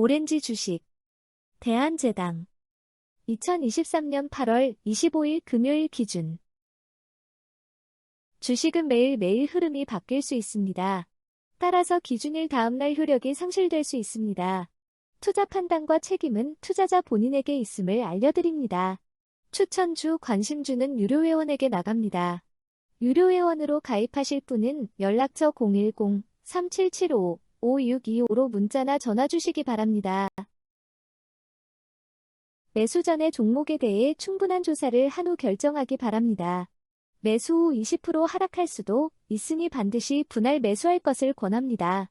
오렌지 주식 대한제당 2023년 8월 25일 금요일 기준 주식은 매일매일 흐름이 바뀔 수 있습니다. 따라서 기준일 다음날 효력이 상실될 수 있습니다. 투자 판단과 책임은 투자자 본인에게 있음을 알려드립니다. 추천주 관심주는 유료회원에게 나갑니다. 유료회원으로 가입하실 분은 연락처 010-3775-5625로 문자나 전화 주시기 바랍니다. 매수 전에 종목에 대해 충분한 조사를 한 후 결정하기 바랍니다. 매수 후 20% 하락할 수도 있으니 반드시 분할 매수할 것을 권합니다.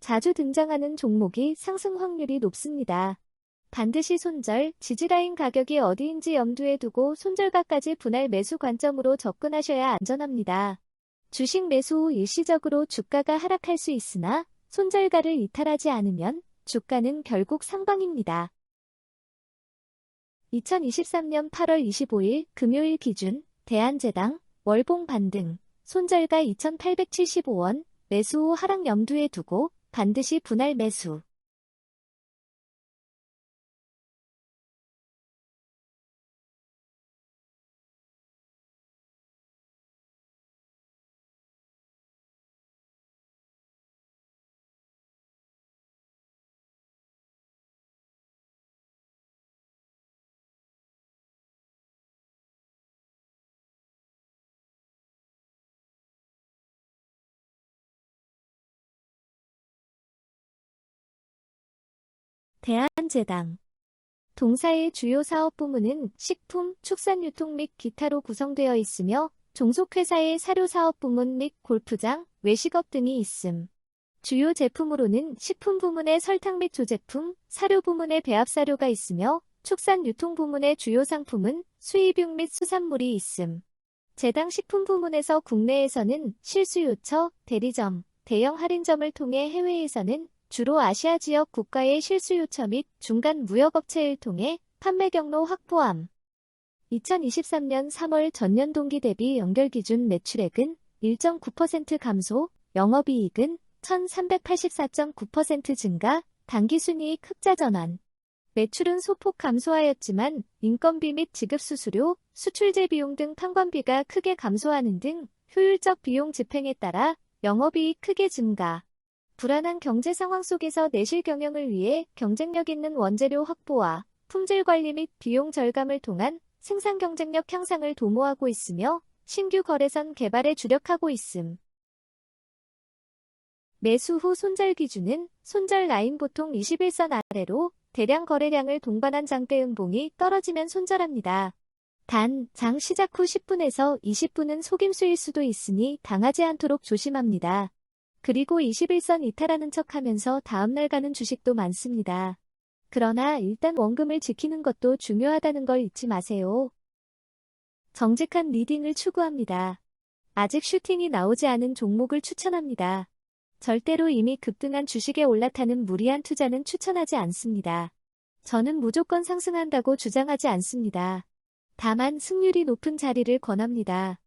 자주 등장하는 종목이 상승 확률이 높습니다. 반드시 손절, 지지라인 가격이 어디인지 염두에 두고 손절가까지 분할 매수 관점으로 접근하셔야 안전합니다. 주식 매수 후 일시적으로 주가가 하락할 수 있으나 손절가를 이탈하지 않으면 주가는 결국 상방입니다. 2023년 8월 25일 금요일 기준 대한제당 월봉 반등 손절가 2,875원 매수 후 하락 염두에 두고 반드시 분할 매수 대한제당 동사의 주요 사업 부문은 식품, 축산유통 및 기타로 구성되어 있으며 종속회사의 사료사업 부문 및 골프장, 외식업 등이 있음. 주요 제품으로는 식품 부문의 설탕 및 조제품, 사료 부문의 배합사료가 있으며 축산유통 부문의 주요 상품은 수입육 및 수산물이 있음. 제당 식품 부문에서 국내에서는 실수요처, 대리점, 대형 할인점을 통해 해외에서는 주로 아시아 지역 국가의 실수 요처 및 중간 무역업체를 통해 판매 경로 확보함. 2023년 3월 전년 동기 대비 연결 기준 매출액은 1.9% 감소, 영업이익은 1384.9% 증가, 당기순이익 흑자 전환. 매출은 소폭 감소하였지만 인건비 및 지급 수수료, 수출제 비용 등 판관비가 크게 감소하는 등 효율적 비용 집행에 따라 영업이익 크게 증가. 불안한 경제 상황 속에서 내실 경영을 위해 경쟁력 있는 원재료 확보와 품질 관리 및 비용 절감을 통한 생산 경쟁력 향상을 도모하고 있으며 신규 거래선 개발에 주력하고 있음. 매수 후 손절 기준은 손절 라인 보통 21선 아래로 대량 거래량을 동반한 장대 음봉이 떨어지면 손절합니다. 단, 장 시작 후 10분에서 20분은 속임수일 수도 있으니 당하지 않도록 조심합니다. 그리고 21선 이탈하는 척 하면서 다음날 가는 주식도 많습니다. 그러나 일단 원금을 지키는 것도 중요하다는 걸 잊지 마세요. 정직한 리딩을 추구합니다. 아직 슈팅이 나오지 않은 종목을 추천합니다. 절대로 이미 급등한 주식에 올라타는 무리한 투자는 추천하지 않습니다. 저는 무조건 상승한다고 주장하지 않습니다. 다만 승률이 높은 자리를 권합니다.